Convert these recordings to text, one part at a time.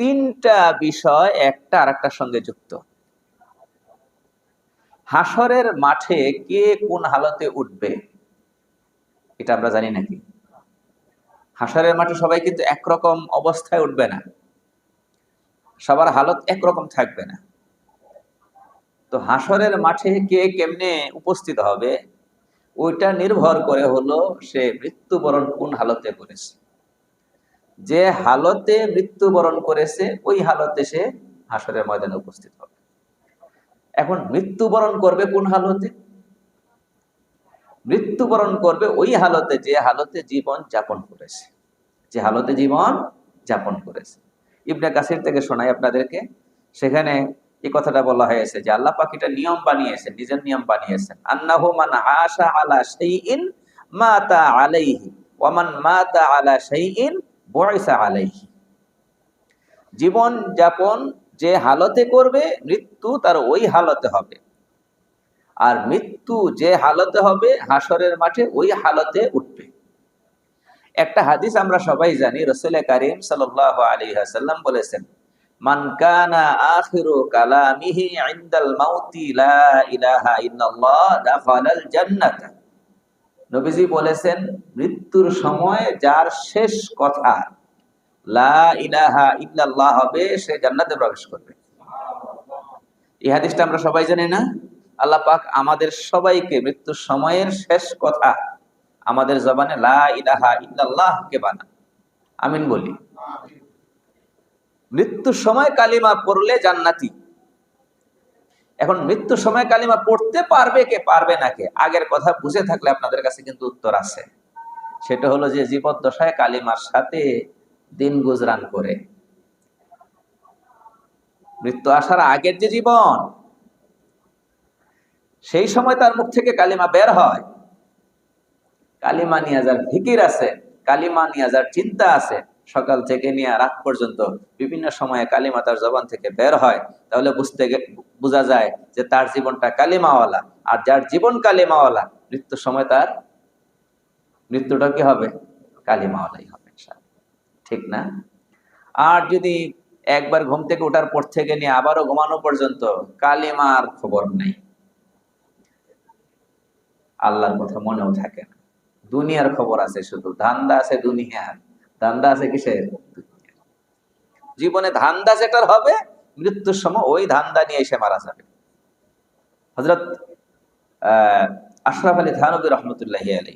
তিনটা বিষয় একটা আরেকটার সঙ্গে যুক্ত। হাসরের মাঠে কে কোন হালতে উঠবে, এটা আমরা জানি নাকি? হাসরের মাঠে সবাই কিন্তু একরকম অবস্থায় উঠবে না। সবার হালত একরকম থাকবে না। তো হাসরের মাঠে কে কেমনে উপস্থিত হবে, ওইটা নির্ভর করে হলো সে মৃত্যুবরণ কোন হালতে করেছে। যে হালতে মৃত্যুবরণ করেছে, ওই হালতে সে হাসরের ময়দানে উপস্থিত হবে। এখন মৃত্যুবরণ করবে কোন হালতে? মৃত্যুবরণ করবে ওই হালতে যে হালতে জীবন যাপন করেছে। যে হালতে জীবন যাপন করেছে। ইবনে কাসির থেকে শোনাই আপনাদেরকে, সেখানে এই কথাটা বলা হয়েছে যে আল্লাহ পাক এটা নিয়ম বানিয়েছেন, নিজের নিয়ম বানিয়েছেন। আন্নাহু মান আশা আলা সেই শাইইন মাতা আলাইহি, ওয়া মান মাতা আলা শাইইন বুইসা আলাইহি। জীবন যাপন যে হালতে করবে, মৃত্যু তার ওই হালতে হবে। আর মৃত্যু যে হালতে হবে হাসরের মাঠে ওই হালতে উঠবে। একটা হাদিস আমরা সবাই জানি, রসুল করিম সাল্লাহ আলী হাসাল্লাম বলেছেন, মান কানা আখিরু কালামিহি ইনদাল মাউতি, লা ইলাহা ইল্লাল্লাহ দাখালাল জান্নাত। নবীজি বলেছেন, মৃত্যুর সময় যার শেষ কথা, লা ইলাহা ইল্লাল্লাহ হবে, সে জান্নাতে প্রবেশ করবে। এই হাদিসটা আমরা সবাই জানি না? আল্লাহ পাক আমাদের সবাইকে মৃত্যুর সময়ের শেষ কথা আমাদের জবানে লা ইলাহা ইল্লাল্লাহ কে বানা। আমিন বলি। মৃত্যুর সময় কালিমা পড়লে জান্নাতি। এখন মৃত্যুর সময় কালিমা পড়তে পারবে কে? পারবে না কে? আগের কথা বুঝে থাকলে আপনাদের কাছে কিন্তু উত্তর আছে। সেটা হলো যে জীবদ্দশায় কালিমার সাথে দিন গুজরান করে। মৃত্যু আসার আগের যে জীবন, সেই সময় তার মুখ থেকে কালিমা বের হয়। কালিমা নিয়ে যার ফিকির আছে, কালিমা নিয়ে যার চিন্তা আছে সকাল থেকে নিয়ে রাত পর্যন্ত বিভিন্ন সময়ে কালিমা তার জবান থেকে বের হয়, তাহলে বুঝতে বোঝা যায় যে তার জীবনটা কালিমাওয়ালা। আর যার জীবন কালিমাওয়ালা, মৃত্যুর সময় তার মৃত্যুটা কি হবে? কালিমাওয়ালাই হবে ঠিক না? আর যদি একবার ঘুম থেকে ওঠার পর থেকে নিয়ে আবারও ঘুমানো পর্যন্ত কালিমার খবর নেই। আল্লাহর কথা মনেও থাকে না। দুনিয়ার খবর আছে শুধু, ধান্দা আছে দুনিয়ার। ধান্দা আছে কিসের? জীবনে ধান্দা যেটার হবে, মৃত্যুর সময় ওই ধান্দা নিয়ে এসে মারা যাবে। হজরত আশরাফ আলী থানবী রহমতুল্লাহ আলী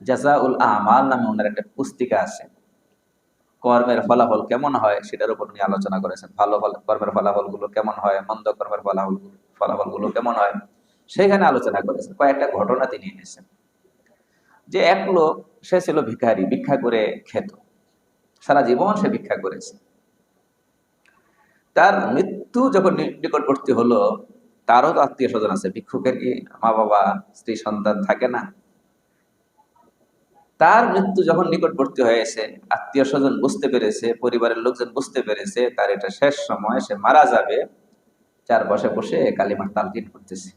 জাজা উল আমাল নামে ওনার একটা পুস্তিকা আছে। কর্মের ফলাফল কেমন হয় সেটার উপর উনি আলোচনা করেছেন। ভালো কর্মের ফলাফলগুলো কেমন হয়, মন্দ কর্মের ফলাফল ফলাফলগুলো কেমন হয় সেখানে আলোচনা করেছেন। কয়েকটা ঘটনা তিনি এনেছেন। যে এক লোক, সে ছিল ভিখারি, ভিক্ষা করে খেত। সারা জীবন সে ভিক্ষা করেছে। তার মৃত্যু যখন নিকটবর্তী হলো, তারও তো আত্মীয় স্বজন আছে, ভিক্ষুকের কি মা বাবা স্ত্রী, সন্তান থাকে না? তার মৃত্যু যখন নিকটবর্তী হয়েছে আত্মীয় স্বজন বুঝতে পেরেছে, পরিবারের লোকজন বুঝতে পেরেছে, তার এটা শেষ সময়, সে মারা যাবে। চার বসে বসে কালিমার তালকিন করতেছে।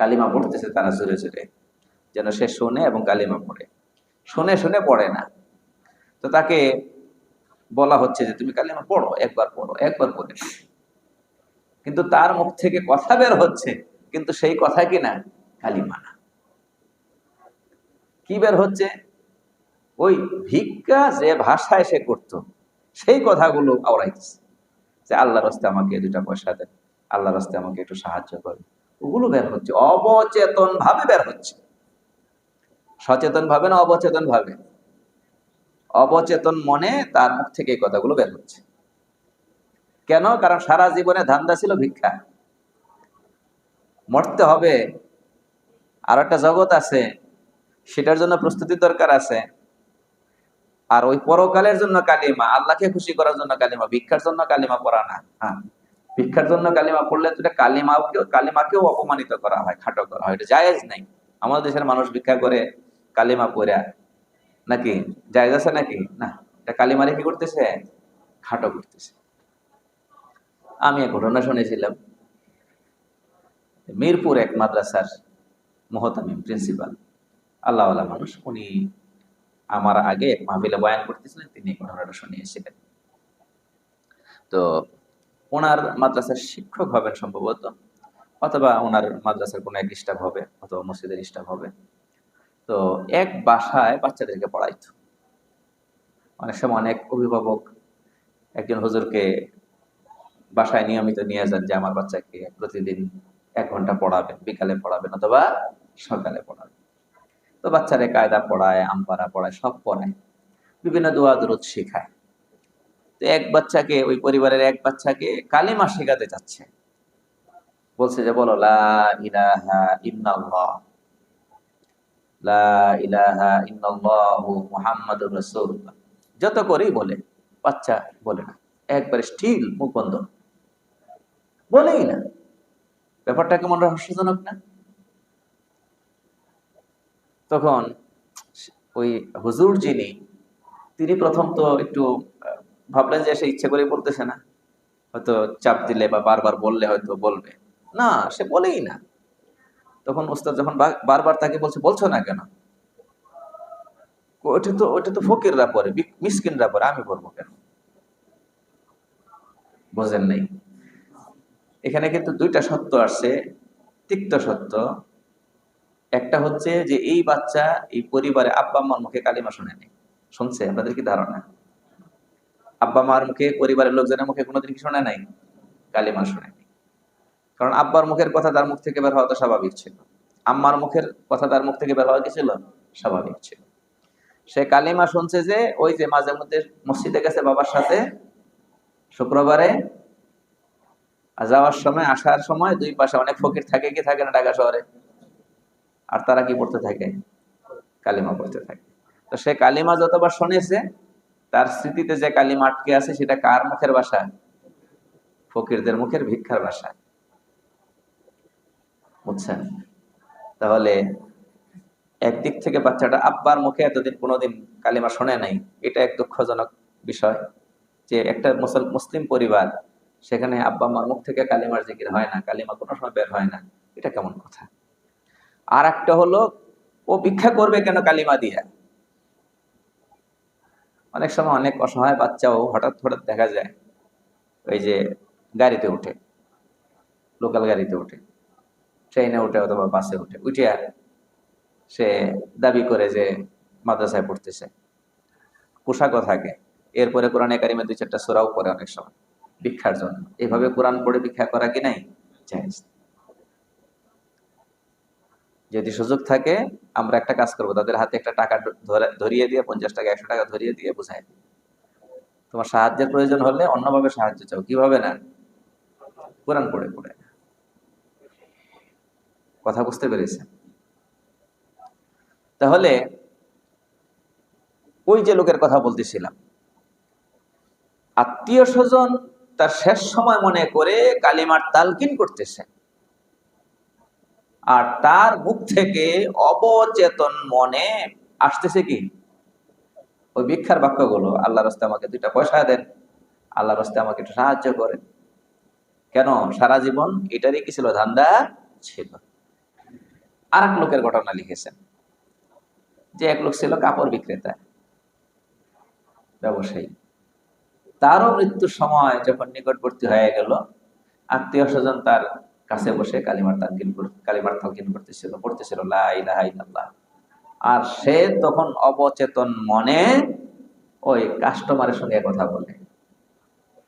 কালিমা পড়তেছে তারা জোরে জোরে। যেন সে শোনে এবং কালিমা পড়ে। শুনে শুনে, পড়ে না। তো তাকে বলা হচ্ছে যে, তুমি কালিমা পড়ো, একবার পড়ো, একবার পড়ে কিন্তু তার মুখ থেকে কথা বের হচ্ছে, কিন্তু সেই কথা কি না? কালিমা না। কি বের হচ্ছে? ওই ভিক্ষা যে ভাষায় সে করত, সেই কথাগুলো আওড়াইতেছে যে আল্লাহ রাস্তে আমাকে দুটা পয়সা দেন আল্লাহ রাস্তে আমাকে একটু সাহায্য করে ওগুলো বের হচ্ছে অবচেতন ভাবে বের হচ্ছে। সচেতন ভাবে না অবচেতন ভাবে অবচেতন মনে তার মুখ থেকে এই কথাগুলো বের হচ্ছে। কেন? কারণ সারা জীবনে ধান্দা ছিল ভিক্ষা। মরতে হবে। আর একটা জগৎ আছে। সেটার জন্য প্রস্তুতির দরকার আছে। আর ওই পরকালের জন্য কালিমা, আল্লাহকে খুশি করার জন্য কালিমা, ভিক্ষার জন্য কালিমা পড়া না। হ্যাঁ ভিক্ষার জন্য কালিমা পড়লে তো এটা কালিমাকেও কালিমাকেও অপমানিত করা হয়, খাটো করা হয়। এটা জায়েজ নাই। আমাদের দেশের মানুষ ভিক্ষা করে কালিমা পড়া নাকি? জায়েজ আছে নাকি? না। এটা কালিমারে কি করতেছে? খাটো করতেছে। আমি এক ঘটনা শুনেছিলাম। মিরপুর এক মাদ্রাসার মহতামিম প্রিন্সিপাল। আল্লাহ আল্লাহ মানুষ। উনি আমার আগে এক মাহবিলে বয়ান করতেছিলেন। তিনি এই ঘটনাটা শুনিয়েছিলেন। তো ওনার মাদ্রাসার শিক্ষক হবেন সম্ভবত, অথবা ওনার মাদ্রাসার কোনো এক স্টাফ হবে, অথবা মসজিদের স্টাফ হবে। তো এক বাসায় বাচ্চাদেরকে পড়াইতো। অনেক সময় অনেক অভিভাবক একজন হুজুরকে বাসায় নিয়মিত নিয়ে যান যে, আমার বাচ্চাকে প্রতিদিন এক ঘণ্টা পড়াবেন, বিকালে পড়াবেন অথবা সকালে পড়াবেন। তো বাচ্চারে কায়দা পড়ায়, আমপারা পড়ায়, সব পড়ায়। বিভিন্ন দোয়া দুরুদ শেখায়। তো এক বাচ্চাকে, ওই পরিবারের এক বাচ্চাকে কালিমা শেখাতে চাচ্ছে। বলছে যে, বলো, লা ইলাহা ইল্লাল্লাহ। যত করেই বলে, বাচ্চা বলে না, একবারে স্টিল মুখ বন্ধ। বলেই না। ব্যাপারটা কেমন রহস্যজনক না? তখন ওই হুজুর যিনি, তিনি প্রথম তো একটু ভাবলেন যে সে ইচ্ছে করে বলতেছে না। হয়তো চাপ দিলে বা বারবার বললে হয়তো বলবে। না, সে বলেই না। তখন ওস্তাদ যখন বারবার তাকে বলছে, বলছো না কেন? ওটা তো ওটা তো ফকিররা পরে মিসকিনরা পরে, আমি পড়ব কেন? বোঝেন নাই। এখানে কিন্তু দুইটা সত্য আসছে। তিক্ত সত্য, একটা হচ্ছে যে এই বাচ্চা এই পরিবারে আব্বা আম্মার মুখে কালিমা শোনেনি শুনছে? আপনাদের কি ধারণা? আব্বা মার মুখে, পরিবারের লোকজনের মুখে কোনোদিন কি শোনে নাই? কালিমা শোনেনি কারণ আব্বার মুখের কথা তার মুখ থেকে বের হওয়া তো স্বাভাবিক ছিল। আম্মার মুখের কথা তার মুখ থেকে বের হওয়া কি ছিল? স্বাভাবিক ছিল। সে কালিমা শুনছে যে, ওই যে মাঝে মধ্যে মসজিদে গেছে বাবার সাথে, শুক্রবারে যাওয়ার সময়, আসার সময় দুই পাশে অনেক ফকির থাকে কি থাকে না ঢাকা শহরে? আর তারা কি পড়তে থাকে? কালিমা পড়তে থাকে। তো সে কালিমা যতবার শুনেছে, তার স্মৃতিতে যে কালিমা আটকে আছে, সেটা কার মুখের বাসা ফকিরদের মুখের ভিক্ষার ভাষা। বুঝছেন? তাহলে একদিক থেকে বাচ্চাটা আব্বার মুখে এতদিন কোনোদিন কালিমা শোনে নাই, এটা এক দুঃখজনক বিষয় যে একটা মুসল, মুসলিম পরিবার, সেখানে আব্বা মার মুখ থেকে কালিমার জিকির হয় না, কালিমা কোনো সময় বের হয় না, এটা কেমন কথা? আর একটা হলো, ও ভিক্ষা করবে কেন কালিমা দিয়া? অনেক সময় অনেক অসহায় বাচ্চাও হঠাৎ হঠাৎ দেখা যায়, ওই যে গাড়িতে উঠে লোকাল গাড়িতে উঠে। ট্রেনে উঠে অথবা বাসে উঠে উঠে সে দাবি করে যে মাদ্রাসায় পড়তেছে। পোশাকও থাকে। এরপরে কোরআনে কারিমে দুই চারটা সোরাও পড়ে অনেক সময়, ভিক্ষার জন্য। এভাবে কোরআন পড়ে ভিক্ষা করা কি নাই? যদি সুযোগ থাকে, আমরা একটা কাজ করব, তাদের হাতে একটা টাকা ধরিয়ে দিয়ে, পঞ্চাশ টাকা, একশো টাকা ধরিয়ে দিয়ে বুঝাই। তোমার সাহায্যের প্রয়োজন হলে অন্যভাবে সাহায্য চাও, কীভাবে না? কোরআন পড়ে পড়ে। কথা বুঝতে পেরেছেন। তাহলে ওই যে লোকের কথা বলতেছিলাম, আত্মীয় স্বজন তার শেষ সময় মনে করে কালিমার তালকিন করতেছে। আর তার মুখ থেকে অবচেতন মনে আসতেছে কি? ওই ভিক্ষার বাক্যগুলো আল্লাহ রাস্তে আমাকে দুইটা পয়সা দেন আল্লাহ রাস্তে আমাকে একটু সাহায্য করেন। কেন? সারা জীবন এটারই কি ছিল? ধান্দা ছিল। আর এক লোকের ঘটনা লিখেছেন, যে এক লোক ছিল কাপড় বিক্রেতা, ব্যবসায়ী। তারও মৃত্যুর সময় যখন নিকটবর্তী হয়ে গেল, আত্মীয় স্বজন তার কাছে বসে কালিমার তালকিন কালিমার তালকিন করতেছিল, পড়তেছিল, লা ইলাহা ইল্লাল্লাহ। আর সে তখন অবচেতন মনে ওই কাস্টমারের সঙ্গে কথা বলে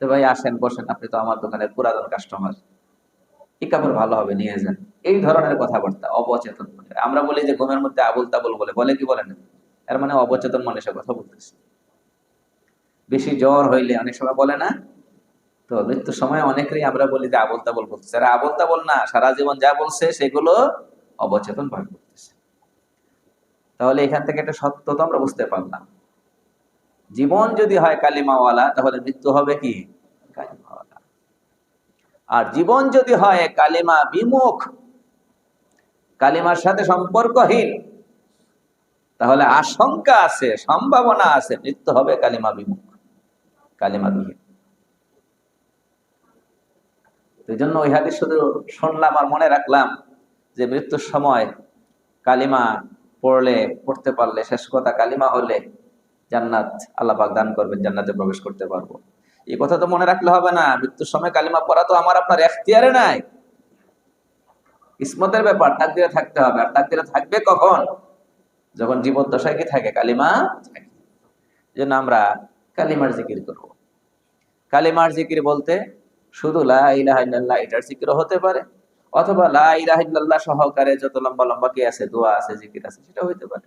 ভাই, আসেন, বসেন, আপনি তো আমার দোকানের পুরাতন কাস্টমার এই কাপড় ভালো হবে, নিয়ে যান। এই ধরনের কথাবার্তা, অবচেতন মনে আমরা বলি যে, ঘুমের মধ্যে আবুল তাবুল বলে। বলে কি বলে না? এর মানে অবচেতন মনে সে কথা বলতেছে। বেশি জ্বর হইলে অনেক সময় বলে না, তো মৃত্যুর সময় অনেকেরই আমরা বলি যে আবল তাবল বলতেছে। আর আবল তাবল না, সারা জীবন যা বলছে, সেগুলো অবচেতন ভাবে করতেছে তাহলে এখান থেকে একটা সত্য তো আমরা বুঝতে পারলাম। জীবন যদি হয় কালিমাওয়ালা, তাহলে মৃত্যু হবে কি? আর জীবন যদি হয় কালিমা বিমুখ, কালিমার সাথে সম্পর্কহীন, তাহলে আশঙ্কা আছে, সম্ভাবনা আছে, মৃত্যু হবে কালিমা বিমুখ, কালিমা বিহীন। এই জন্য ওই হাদিস শুধু শুনলাম আর মনে রাখলাম যে মৃত্যুর সময় কালিমা পড়লে, পড়তে পারলে, শেষ কথা কালিমা হলে জান্নাত আল্লাহ পাক দান করবেন, জান্নাতে প্রবেশ করতে পারব। এই কথা তো মনে রাখলে হবে না। মৃত্যুর সময় কালিমা পড়া তো আমার আপনার এখতিয়ারে নাই। কিসমতের ব্যাপার, তাকদিরে থাকতে হবে। আর তাকদিরে থাকবে কখন? যখন জীবদ্দশায় কি থাকে? কালিমা থাকে। জন্য আমরা কালিমার জিকির করব। কালিমার জিকির বলতে শুধু লা ইলাহা ইল্লাল্লাহ এটার জিকিরও হতে পারে, অথবা লা ইলাহা সহকারে যত লম্বা লম্বা কি আছে দোয়া আছে, জিকির আছে সেটা হইতে পারে।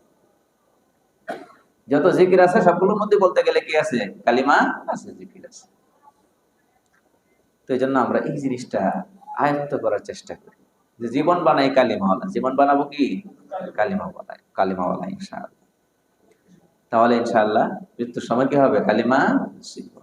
যত জিকির আছে, সবগুলোর মধ্যে বলতে গেলে কি আছে? কালিমা আছে, জিকির আছে। তো এই জন্য আমরা এই জিনিসটা আয়ত্ত করার চেষ্টা করি। যে জীবন বানাই কালিমাওয়ালা। জীবন বানাবো কি? কালিমাওয়ালা কালিমাওয়ালা, ইনশাআল্লাহ। তাহলে ইনশাআল্লাহ, মৃত্যুর সময় কি হবে? কালিমা শিখব